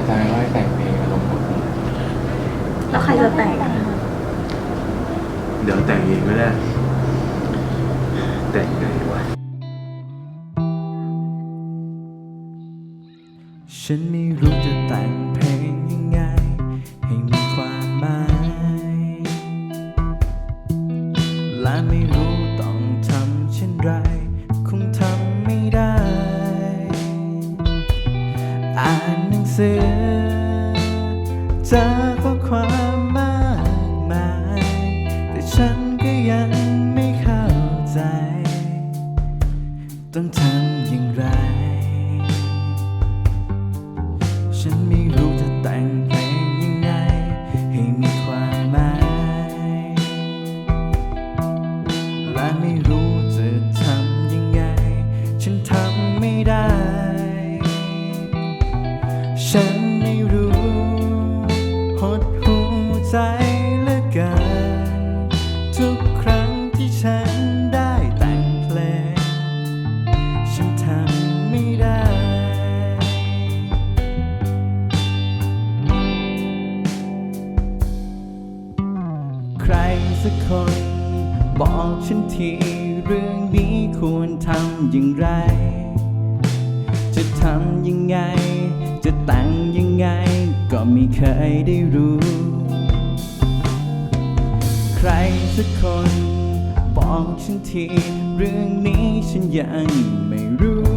าจารย์ก็ใแต่งเพลงอารมณ์แบบนแล้วใครจะแต่งเดี๋ยวแต่งเองก็ได้ แต่งไงวะ ฉันไม่รู้จะแต่ง และไม่รู้จะทำยังไง ฉันทำไม่ได้ ฉันไม่รู้หดหูใจเหลือเกินทุกครั้งที่ฉันได้แต่งเพลง ฉันทำไม่ได้ ใครสักคน บอกฉันทีเรื่องนี้ควรทำอย่างไร จะทำยังไง จะแต่งยังไง ก็ไม่เคยได้รู้ ใครสักคน บอกฉันทีเรื่องนี้ฉันยังไม่รู้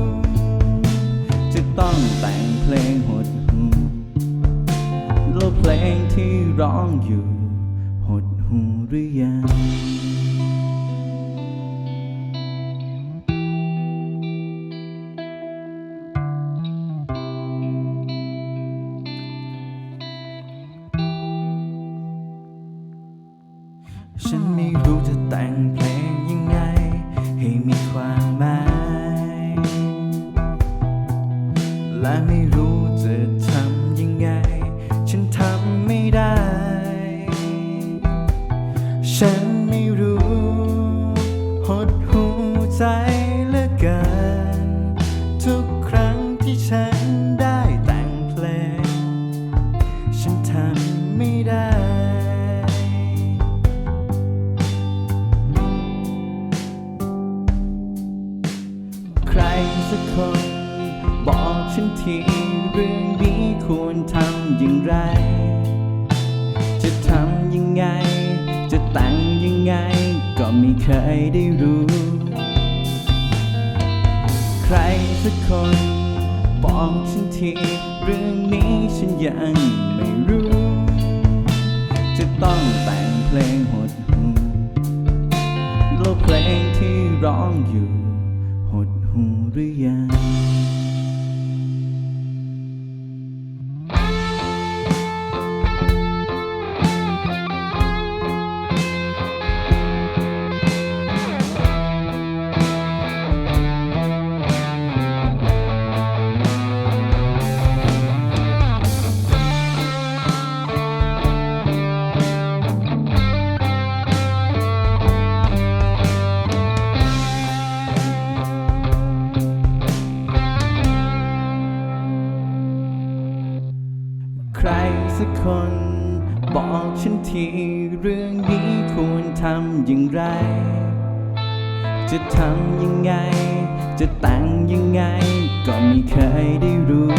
จะต้องแต่งเพลงหดหูแล้วเพลงที่ร้องอยู่ หดหูหรือยัง ฉันไม่รู้จะแต่งเพลงยังไง ให้มีความหมาย และไม่รู้จะทำยังไง ฉันทำไม่ได้ ฉันไม่รู้หดหูใจเหลือเกิน ทุกครั้งที่ฉันได้แต่งเพลง ฉันทำไม่ได้ ใครสักคน บอกฉันทีเรื่องนี้ควรทำอย่างไร จะทำยังไง จะแต่งยังไง ก็ไม่เคยได้รู้ ใครสักคน บอกฉันทีเรื่องนี้ฉันยังไม่รู้ จะต้องแต่งเพลงหดหูแล้วเพลงที่ร้องอยู่ หูห สักคน บอกฉันทีเรื่องนี้ควรทำอย่างไร จะทำยังไง จะแต่งยังไง ก็ไม่เคยได้รู้